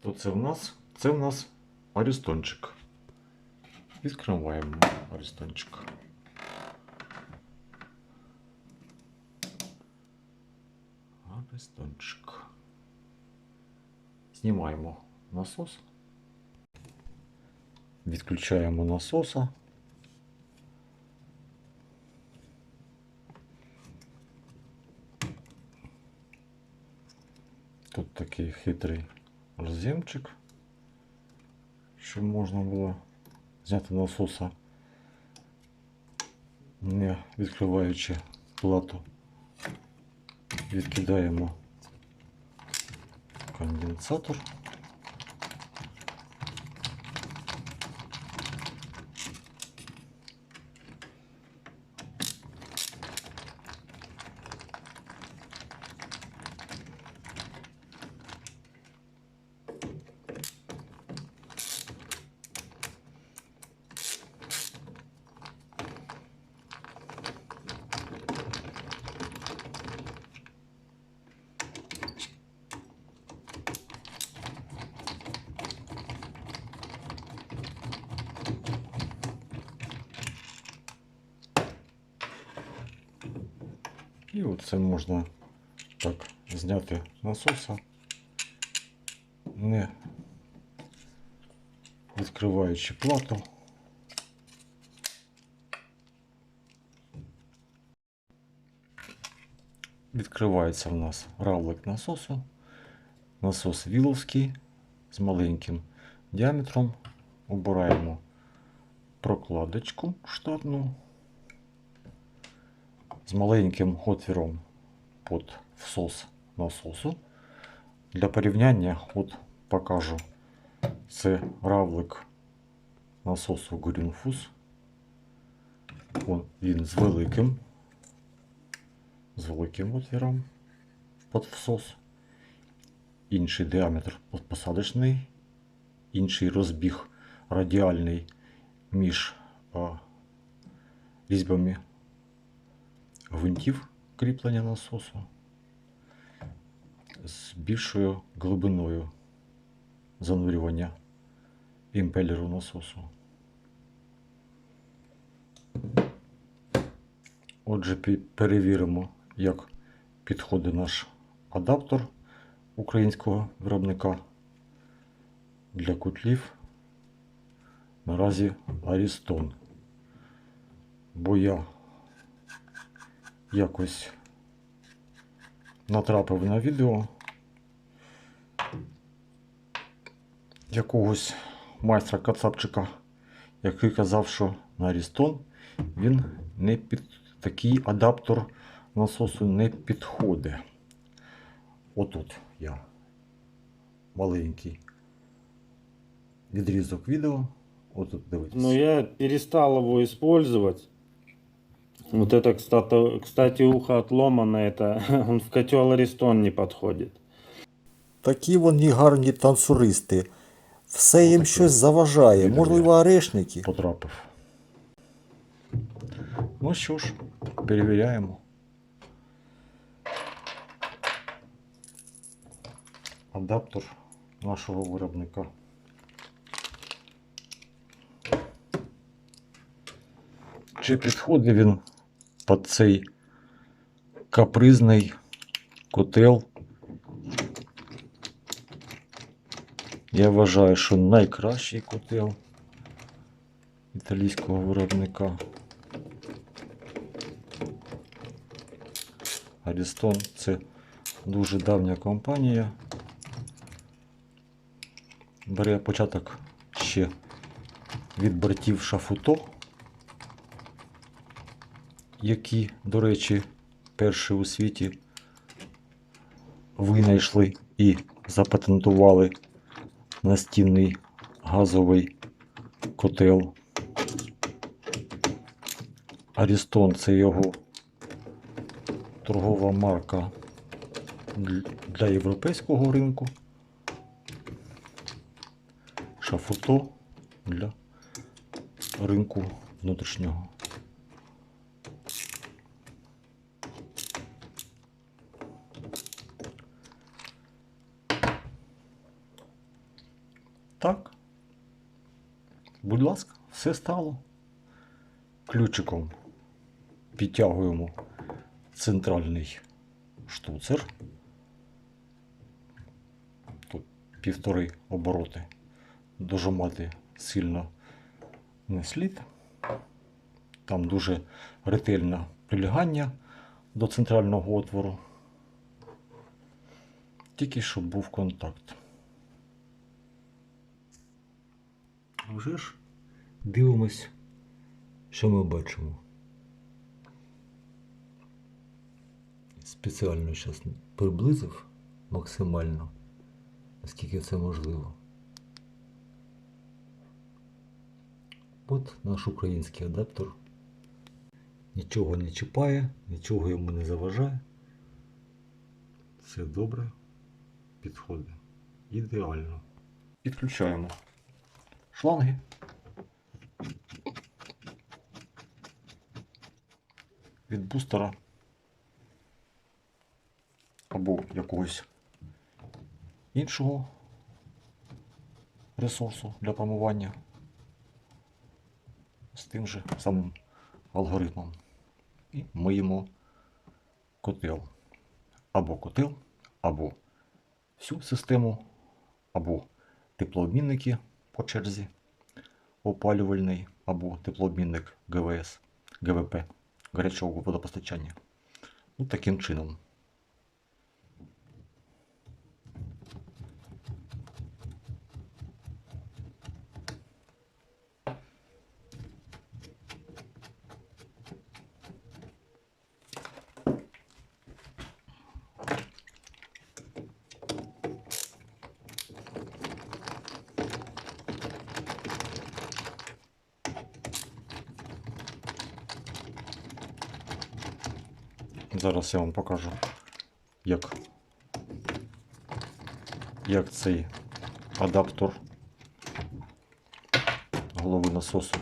Хто це в нас? Це в нас Арістончик. Відкриваємо Арістончик. Арістончик. Знімаємо насос. Відключаємо насоса. Тут такий хитрий роз'ємчик, щоб можна було зняти насоса, не відкриваючи плату. Відкидаємо конденсатор. І оце можна так зняти насоса, не відкриваючи плату. Відкривається в нас равлик насосу. Насос віловський з маленьким діаметром. Обираємо прокладочку штатну з маленьким отвіром під всос насосу. Для порівняння от покажу. Це равлик насосу Greenfus. Він з великим, з великим отвіром під всос. Інший діаметр посадочний, інший розбіг радіальний між різьбами гвинтів кріплення насосу з більшою глибиною занурювання імпелеру насосу. Отже, перевіримо, як підходить наш адаптер українського виробника для котлів. Наразі Ariston. Бо я якось натрапив на відео якогось майстра кацапчика, який казав, що на Рістон він не під такий адаптер насосу не підходить. Отут я маленький відрізок відео. Отут дивитесь. Но я перестал его использовать. Вот это, кстати, кстати ухо отломано, это он в котел Аристон не подходит. Такі вони гарні танцюристи. Все їм щось заважає, можливо, орешники. потрапив. Ну що ж, перевіряємо. Адаптер нашого виробника. Чи підходить він під цей капризний котел? Я вважаю, що найкращий котел італійського виробника. Арістон це дуже давня компанія. Бере початок ще від братів Шафуто, які, до речі, перші у світі винайшли і запатентували настінний газовий котел. Арістон це його торгова марка для європейського ринку. Шафуто для ринку внутрішнього. Так. Будь ласка, все стало. Ключиком підтягуємо центральний штуцер. Тут півтори обороти. Дожимати сильно не слід. Там дуже ретельне прилягання до центрального отвору. Тільки щоб був контакт. Вже ж дивимось, що ми бачимо. Спеціально зараз приблизив максимально, наскільки це можливо. От наш український адаптер. Нічого не чіпає, нічого йому не заважає. Все добре підходить. Ідеально. Підключаємо шланги. Від бустера або якогось іншого ресурсу для промивання з тим же самим алгоритмом. І миємо котел. Або котел, або всю систему, або теплообмінники по черзі, опалювальний, або теплообмінник ГВС, ГВП, гарячого водопостачання. Ну, таким чином. Зараз я вам покажу, як, як цей адаптер голови насосу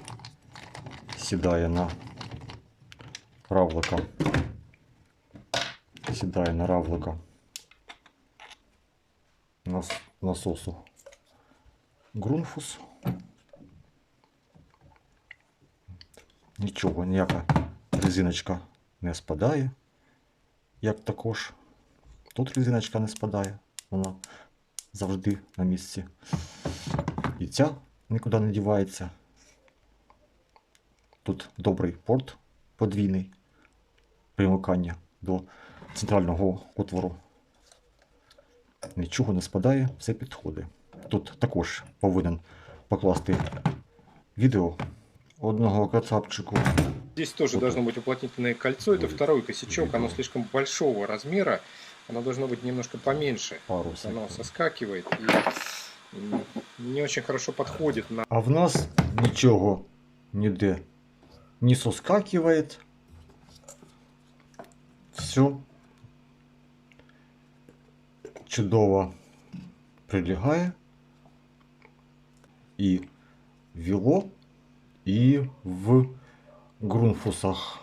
сідає на равлика. Сідає на равлика нас- насосу Грунфус. Нічого, ніяка резиночка не спадає як також. Тут резиночка не спадає, вона завжди на місці. І ця нікуди не дівається. Тут добрий порт подвійний примикання до центрального отвору. Нічого не спадає, все підходить. Тут також повинен покласти відео одного кацапчику. Здесь тоже Вот должно быть уплотнительное кольцо. Это Будет. второй косячок. Оно Видно. слишком большого размера. Оно должно быть немножко поменьше. Пару Оно секунд. соскакивает и м, не очень хорошо подходит на А в нас нічого ніде не соскакиває. Все чудово прилягає. І в віло, і в ґрунфусах.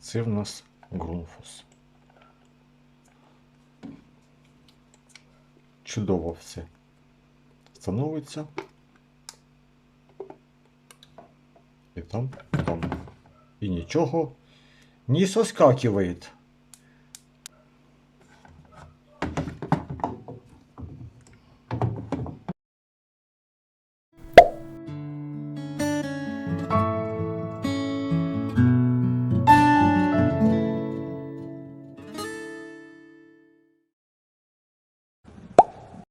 Це в нас Грунфус. Чудово все становиться. І там, там. І нічого не соскакиває.